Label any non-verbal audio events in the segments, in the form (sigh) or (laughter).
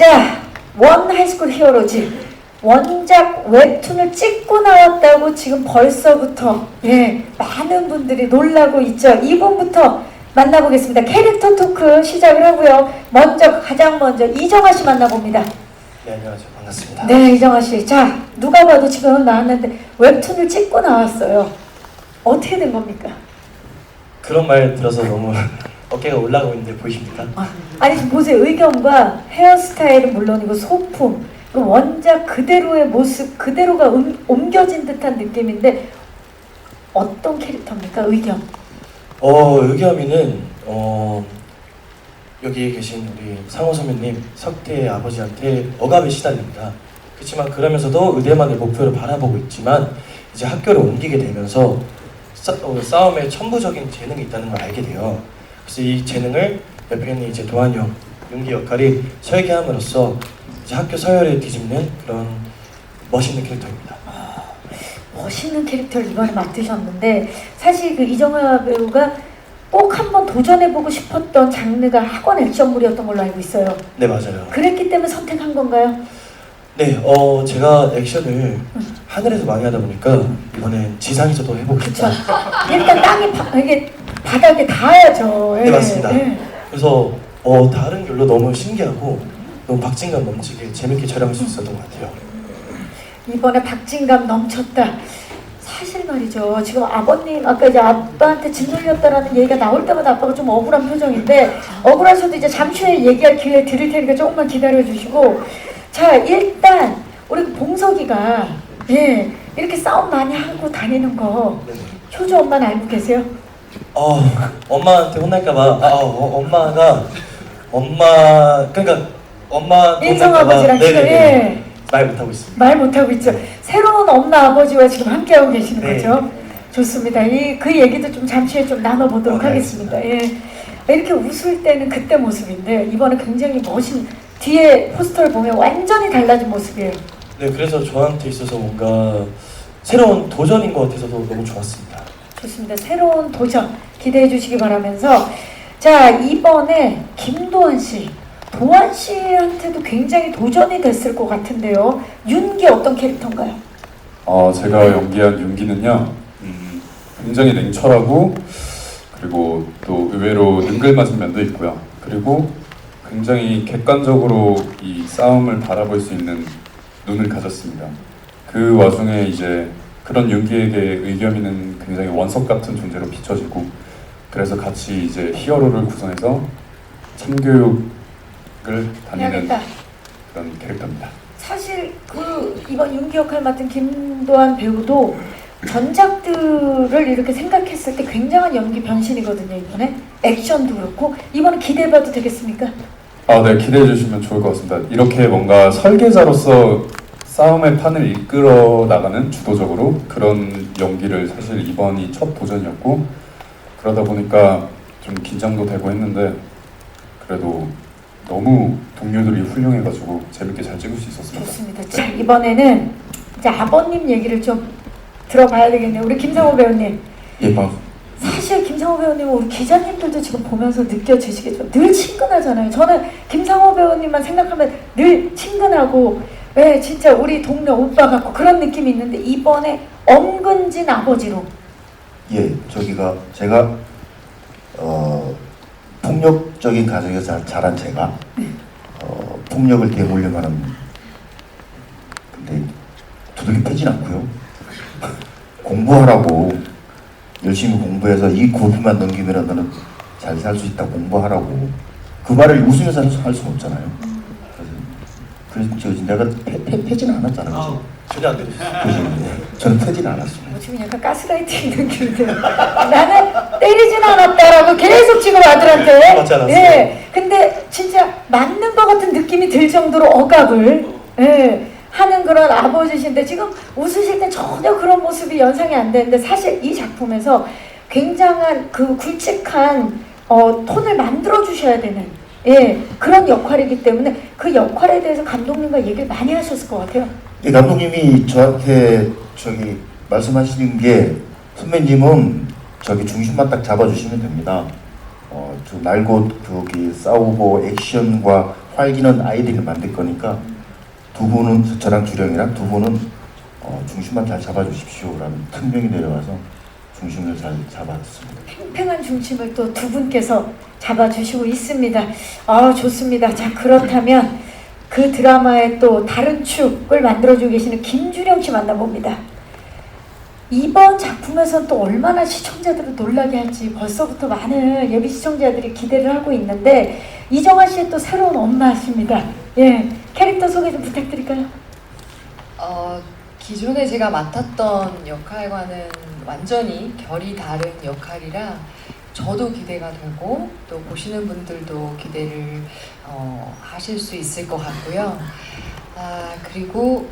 자, 원 하이스쿨 히어로즈 원작 웹툰을 찍고 나왔다고 지금 벌써부터 예 많은 분들이 놀라고 있죠. 이분부터 만나보겠습니다. 캐릭터 토크 시작을 하고요. 먼저 가장 먼저 이정아 씨 만나봅니다. 네, 안녕하세요. 반갑습니다. 네, 이정아 씨. 자, 누가 봐도 지금 나왔는데 웹툰을 찍고 나왔어요. 어떻게 된 겁니까? 그런 말 들어서 너무 어깨가 올라가고 있는데 보이십니까? 아니 지금 보세요 의견과 헤어스타일은 물론이고 소품 그 원작 그대로의 모습 그대로가 음, 옮겨진 듯한 느낌인데 어떤 캐릭터입니까 의견? 어, 의겸이는 어, 여기 계신 우리 상호 선배님 석태의 아버지한테 억압에 시달립니다. 그렇지만 그러면서도 의대만을 목표로 바라보고 있지만 이제 학교를 옮기게 되면서 싸, 어, 싸움에 천부적인 재능이 있다는 걸 알게 돼요. 그래서 이 재능을 옆에 있는 이제 도환이 형 윤기 역할이 설계함으로써 이제 학교 서열을 뒤집는 그런 멋있는 캐릭터입니다. 멋있는 캐릭터를 이번에 맡으셨는데 사실 그 이정아 배우가 꼭 한번 도전해보고 싶었던 장르가 학원 액션물이었던 걸로 알고 있어요. 네 맞아요. 그랬기 때문에 선택한 건가요? 네, 어 제가 액션을 하늘에서 많이 하다 보니까 이번엔 지상에서도 해보고. 싶다. 일단 땅이 바, 이게 바닥에 닿아야죠. 네, 맞습니다. 예. 그래서 어 다른 결로 너무 신기하고 너무 박진감 넘치게 재밌게 촬영할 수 있었던 것 같아요. 이번에 박진감 넘쳤다. 사실 말이죠. 지금 아버님 아까 이제 아빠한테 짐 돌렸다라는 얘기가 나올 때마다 아빠가 좀 억울한 표정인데 억울하셔도 이제 잠시 후에 얘기할 기회 드릴 테니까 조금만 기다려 주시고 자 일단 우리 그 봉석이가 예 이렇게 싸움 많이 하고 다니는 거 네네. 효주 엄마는 알고 계세요? 어 엄마한테 혼날까봐 아 어, 엄마가 엄마 그러니까 엄마 인성 아버지랑 지금 예. 말 못하고 있습니다. 말 못하고 있죠. 새로운 엄마 아버지와 지금 함께하고 계시는 네. 거죠. 좋습니다. 이 그 얘기도 좀 잠시 후에 좀 나눠보도록 어, 네, 하겠습니다. 예. 이렇게 웃을 때는 그때 모습인데 이번에 굉장히 멋진 뒤에 포스터를 보면 완전히 달라진 모습이에요. 네 그래서 저한테 있어서 뭔가 새로운 도전인 것 같아서도 너무 좋았습니다. 좋습니다. 새로운 도전 기대해 주시기 바라면서 자 이번에 김도환 씨, 도환 씨한테도 굉장히 도전이 됐을 것 같은데요. 윤기 어떤 캐릭터인가요? 어, 제가 연기한 윤기는요, 음, 굉장히 냉철하고, 그리고 또 의외로 능글맞은 면도 있고요. 그리고 굉장히 객관적으로 이 싸움을 바라볼 수 있는 눈을 가졌습니다. 그 와중에 이제 그런 윤기에게 의겸이는 굉장히 원석 같은 존재로 비춰지고, 그래서 같이 이제 히어로를 구성해서 참교육을 다니는 해야겠다. 그런 캐릭터입니다. 사실 그 이번 윤기 역할 맡은 김도환 배우도 전작들을 이렇게 생각했을 때 굉장한 연기 변신이거든요 이번에 액션도 그렇고 이번에 기대해봐도 되겠습니까? 아, 네, 기대해 주시면 좋을 것 같습니다. 이렇게 뭔가 설계자로서 싸움의 판을 이끌어 나가는 주도적으로 그런 연기를 사실 이번이 첫 도전이었고 그러다 보니까 좀 긴장도 되고 했는데 그래도 너무 동료들이 훌륭해가지고 재밌게 잘 찍을 수 있었습니다. 좋습니다. 자 이번에는 이제 아버님 얘기를 좀 들어봐야 되겠네요. 우리 김상호 배우님. 예, 방 사실 김상호 배우님은 우리 기자님들도 지금 보면서 느껴지시겠죠. 늘 친근하잖아요. 저는 김상호 배우님만 생각하면 늘 친근하고, 예, 진짜 우리 동네 오빠 같고 그런 느낌이 있는데 이번에 엄근진 아버지로 예, 저기가 제가 어, 폭력적인 가정에서 자- 자란 제가 어, 폭력을 대물림하는 근데 두들겨 패진 않고요. (laughs) 공부하라고 열심히 공부해서 이 고비만 넘기면 너는 잘 살 수 있다 공부하라고 그 말을 웃으면서 할 수- 할 수는 없잖아요. 그래서, 저 내가 패, 패, 패지는 않았잖아요. 아, 전혀 안. 그래서 저는 패지는 않았습니다. 뭐 지금 약간 가스라이팅 느낌이 들어요. 나는 때리진 않았다라고 계속 지금 아들한테. 맞지 않았어요? 예. 근데 진짜 맞는 것 같은 느낌이 들 정도로 억압을 예, 하는 그런 아버지신데 지금 웃으실 때 전혀 그런 모습이 연상이 안 되는데 사실 이 작품에서 굉장한 그 굵직한 어, 톤을 만들어 주셔야 되는 예, 그런 역할이기 때문에 그 역할에 대해서 감독님과 얘기를 많이 하셨을 것 같아요. 예, 감독님이 저한테 저기 말씀하시는 게 선배님은 저기 중심만 딱 잡아주시면 됩니다. 어, 저 날고 저기 싸우고 액션과 활기는 아이들이 만들 거니까 두 분은 저랑 주령이랑 두 분은 어, 중심만 잘 잡아주십시오라는 큰 명이 내려와서 중심을 잘 잡았습니다. 팽팽한 중심을 또 두 분께서 잡아주시고 있습니다. 아 좋습니다. 자 그렇다면 그 드라마의 또 다른 축을 만들어주고 계시는 김주령 씨 만나봅니다. 이번 작품에서 또 얼마나 시청자들을 놀라게 할지 벌써부터 많은 예비 시청자들이 기대를 하고 있는데 이정아 씨의 또 새로운 엄마십니다. 예 캐릭터 소개 좀 부탁드릴까요? 어, 기존에 제가 맡았던 역할과는 완전히 결이 다른 역할이라 저도 기대가 되고 또 보시는 분들도 기대를 어, 하실 수 있을 것 같고요. 아 그리고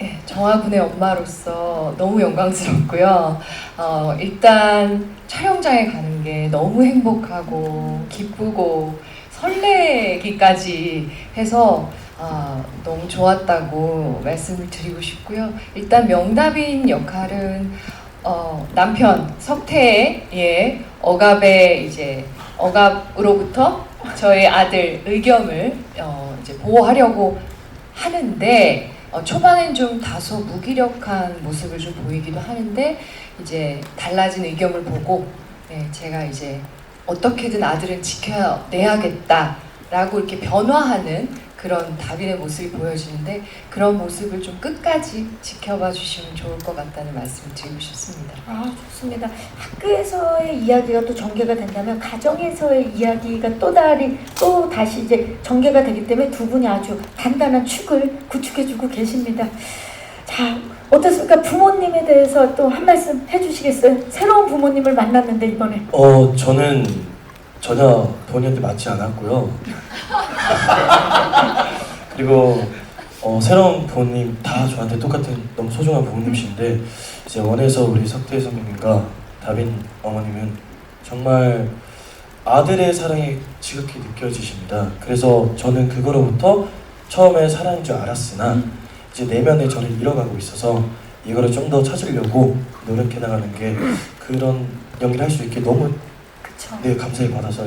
예, 정화군의 엄마로서 너무 영광스럽고요. 어, 일단 촬영장에 가는 게 너무 행복하고 기쁘고 설레기까지 해서 아, 너무 좋았다고 말씀을 드리고 싶고요. 일단 명답인 역할은 어, 남편 석태의 예, 억압의 이제 억압으로부터 저의 아들 의겸을 어, 이제 보호하려고 하는데 어, 초반엔 좀 다소 무기력한 모습을 좀 보이기도 하는데 이제 달라진 의견을 보고 예, 제가 이제 어떻게든 아들은 지켜내야겠다라고 이렇게 변화하는 그런 다빈의 모습이 보여지는데 그런 모습을 좀 끝까지 지켜봐 주시면 좋을 것 같다는 말씀을 드리고 싶습니다. 아 좋습니다. 학교에서의 이야기가 또 전개가 된다면 가정에서의 이야기가 또 다리 또 다시 이제 전개가 되기 때문에 두 분이 아주 단단한 축을 구축해주고 계십니다. 자 어떻습니까? 부모님에 대해서 또 한 말씀 해주시겠어요? 새로운 부모님을 만났는데 이번에 어 저는 전혀 본인한테 맞지 않았고요. (laughs) 그리고 어, 새로운 부모님 다 저한테 똑같은 너무 소중한 부모님이신데 이제 원에서 우리 석태 선배님과 다빈 어머님은 정말 아들의 사랑이 지극히 느껴지십니다. 그래서 저는 그거로부터 처음에 사랑인 줄 알았으나 이제 내면의 저를 잃어가고 있어서 이거를 좀 더 찾으려고 노력해 나가는 게 그런 연기를 할 수 있게 너무 그쵸. 네 감사히 받아서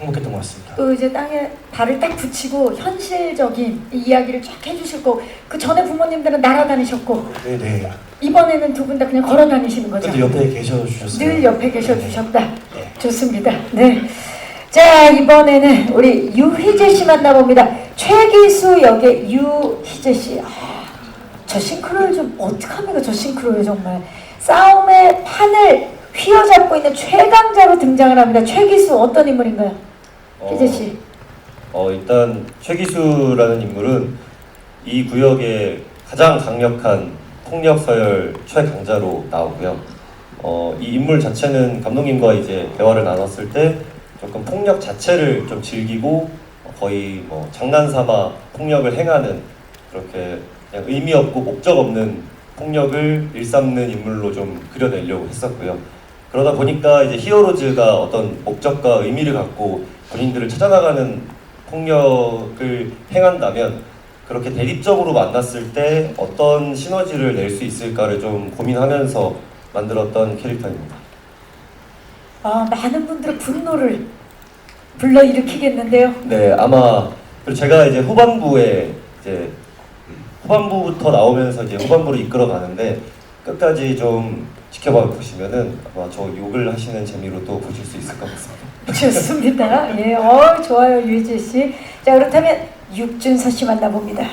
행복했던 것 같습니다. 또 이제 땅에 발을 딱 붙이고 현실적인 이야기를 쫙 해주실 거고 그 전에 부모님들은 날아다니셨고 네 네. 이번에는 두 분 다 그냥 걸어 다니시는 거죠? 근데 옆에 계셔 주셨어요. 늘 옆에 계셔 주셨다. 네. 좋습니다. 네. 자 이번에는 우리 유희재 씨 만나봅니다. 최기수 역의 유희재 씨. 아, 저 싱크로를 좀 어떡합니까? 저 싱크로를 정말 싸움의 판을 휘어잡고 있는 최강자로 등장을 합니다. 최기수 어떤 인물인가요? 희재 씨. 어, 일단 최기수라는 인물은 이 구역의 가장 강력한 폭력 서열 최강자로 나오고요. 어, 이 인물 자체는 감독님과 이제 대화를 나눴을 때 조금 폭력 자체를 좀 즐기고 거의 뭐 장난삼아 폭력을 행하는 그렇게 그냥 의미 없고 목적 없는 폭력을 일삼는 인물로 좀 그려내려고 했었고요. 그러다 보니까 이제 히어로즈가 어떤 목적과 의미를 갖고 본인들을 찾아나가는 폭력을 행한다면 그렇게 대립적으로 만났을 때 어떤 시너지를 낼 수 있을까를 좀 고민하면서 만들었던 캐릭터입니다. 아, 많은 분들의 분노를 불러 일으키겠는데요. 네, 아마 그리고 제가 이제 후반부에 이제 후반부부터 나오면서 이제 후반부를 이끌어 가는데 끝까지 좀 지켜봐 보시면은 아마 저 욕을 하시는 재미로 또 보실 수 있을 것 같습니다. 좋습니다. 예, 어 좋아요 유희재 씨. 자 그렇다면 육준서 씨 만나봅니다.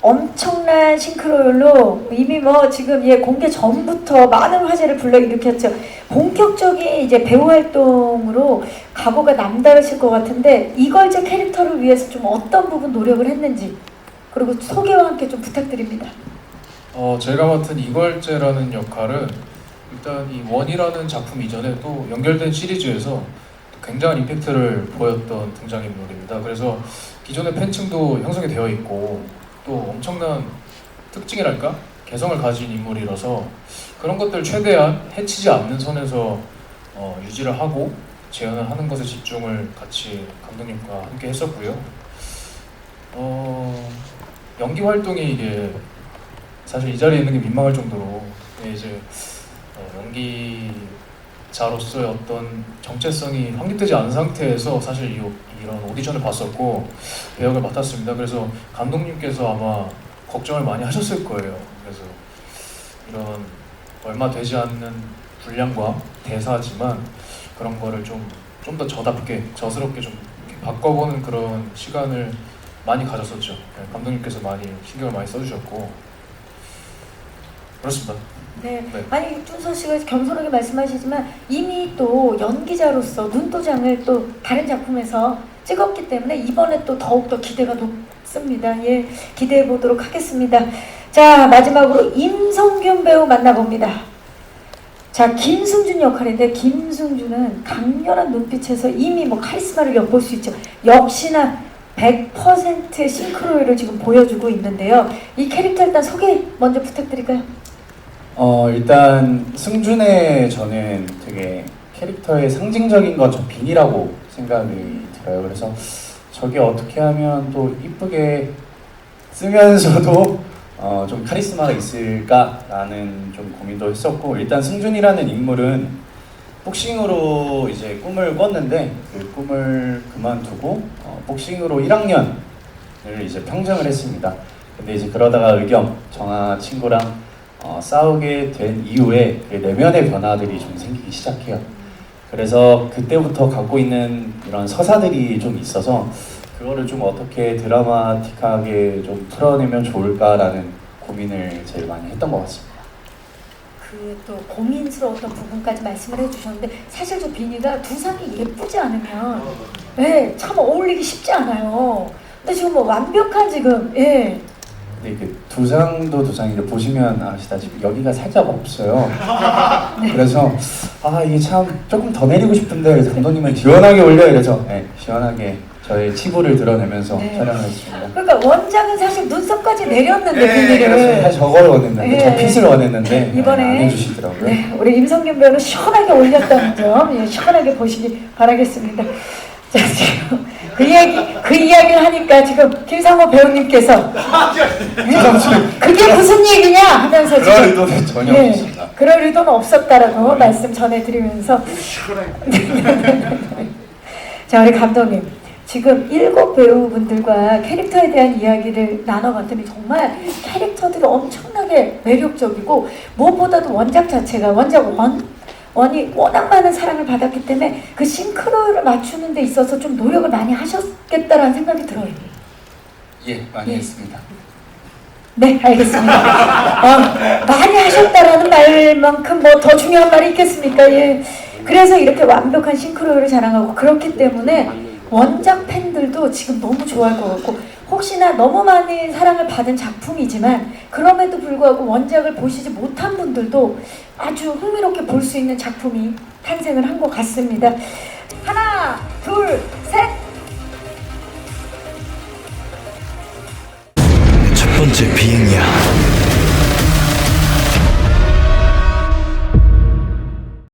엄청난 싱크로율로 이미 뭐 지금 예 공개 전부터 많은 화제를 불러일으켰죠. 본격적인 이제 배우 활동으로 각오가 남다르실 것 같은데 이걸 제 캐릭터를 위해서 좀 어떤 부분 노력을 했는지 그리고 소개와 함께 좀 부탁드립니다. 어, 제가 맡은 이걸제라는 역할은 일단 이 원이라는 작품 이전에 또 연결된 시리즈에서 굉장한 임팩트를 보였던 등장인물입니다. 그래서 기존의 팬층도 형성이 되어 있고 또 엄청난 특징이랄까 개성을 가진 인물이라서 그런 것들 최대한 해치지 않는 선에서 어, 유지를 하고 재현을 하는 것에 집중을 같이 감독님과 함께 했었고요. 어, 연기 활동이 이게 사실 이 자리에 있는 게 민망할 정도로 예, 이제 어, 연기 자로서의 어떤 정체성이 확립되지 않은 상태에서 사실 이, 이런 오디션을 봤었고 배역을 맡았습니다. 그래서 감독님께서 아마 걱정을 많이 하셨을 거예요. 그래서 이런 얼마 되지 않는 분량과 대사지만 그런 거를 좀 좀 더 저답게 저스럽게 좀 바꿔보는 그런 시간을 많이 가졌었죠. 네, 감독님께서 많이 신경을 많이 써주셨고 그렇습니다. 네. 네. 아니 윤서 씨가 겸손하게 말씀하시지만 이미 또 연기자로서 눈도장을 또 다른 작품에서 찍었기 때문에 이번에 또 더욱 더 기대가 높습니다. 예, 기대해 보도록 하겠습니다. 자 마지막으로 임성균 배우 만나봅니다. 자 김승준 역할인데 김승준은 강렬한 눈빛에서 이미 뭐 카리스마를 엿볼 수 있죠. 역시나 100%의 싱크로율을 지금 보여주고 있는데요. 이 캐릭터 일단 소개 먼저 부탁드릴까요? 어 일단 승준의 저는 되게 캐릭터의 상징적인 건 저 빈이라고 생각이 들어요. 그래서 저게 어떻게 하면 또 이쁘게 쓰면서도 (laughs) 어, 좀 카리스마가 있을까라는 좀 고민도 했었고 일단 승준이라는 인물은 복싱으로 이제 꿈을 꿨는데 그 꿈을 그만두고 어, 복싱으로 1학년을 이제 평정을 했습니다. 근데 이제 그러다가 의겸 정아 친구랑 어, 싸우게 된 이후에 그 내면의 변화들이 좀 생기기 시작해요. 그래서 그때부터 갖고 있는 이런 서사들이 좀 있어서 그거를 좀 어떻게 드라마틱하게 좀 풀어내면 좋을까라는 고민을 제일 많이 했던 것 같습니다. 그 또 고민스러웠던 부분까지 말씀을 해주셨는데 사실 저 비니가 두상이 예쁘지 않으면 네, 참 어울리기 쉽지 않아요. 근데 지금 뭐 완벽한 지금 예. 근데 그 두상도 두상인데 보시면 아시다시피 여기가 살짝 없어요. (laughs) 그래서 아 이게 참 조금 더 내리고 싶은데 그래서 감독님은 시원하게 올려 이래서 네, 시원하게 저의 치부를 드러내면서 네. 촬영을 했습니다. 그러니까 원작은 사실 눈썹까지 내렸는데 네, 그래서 비니를 사실 저걸 원했는데 네. 저 핏을 원했는데 이번에 안 해주시더라고요. 네, 우리 임성균 배우는 시원하게 올렸다는 점 예, 시원하게 보시기 바라겠습니다. 자 지금 그 이야기 그 이야기를 하니까 지금 김상호 배우님께서 예, 그게 무슨 얘기냐 하면서 그럴 지금 의도는 전혀 예, 없습니다. 그럴 의도는 없었다라고 말씀 전해드리면서 (laughs) 자 우리 감독님 지금 일곱 배우분들과 캐릭터에 대한 이야기를 나눠봤더니 정말 캐릭터들이 엄청나게 매력적이고 무엇보다도 원작 자체가 원작 원 원이 워낙 많은 사랑을 받았기 때문에 그 싱크로율을 맞추는 데 있어서 좀 노력을 많이 하셨겠다라는 생각이 들어요. 예, 많이 예. 했습니다. 네, 알겠습니다. 어, 많이 하셨다라는 말만큼 뭐 더 중요한 말이 있겠습니까? 예. 그래서 이렇게 완벽한 싱크로율을 자랑하고 그렇기 때문에 원작 팬들도 지금 너무 좋아할 것 같고 혹시나 너무 많이 사랑을 받은 작품이지만 그럼에도 불구하고 원작을 보시지 못한 분들도 아주 흥미롭게 볼 수 있는 작품이 탄생을 한 것 같습니다. 하나, 둘, 셋. 첫 번째 비행이야.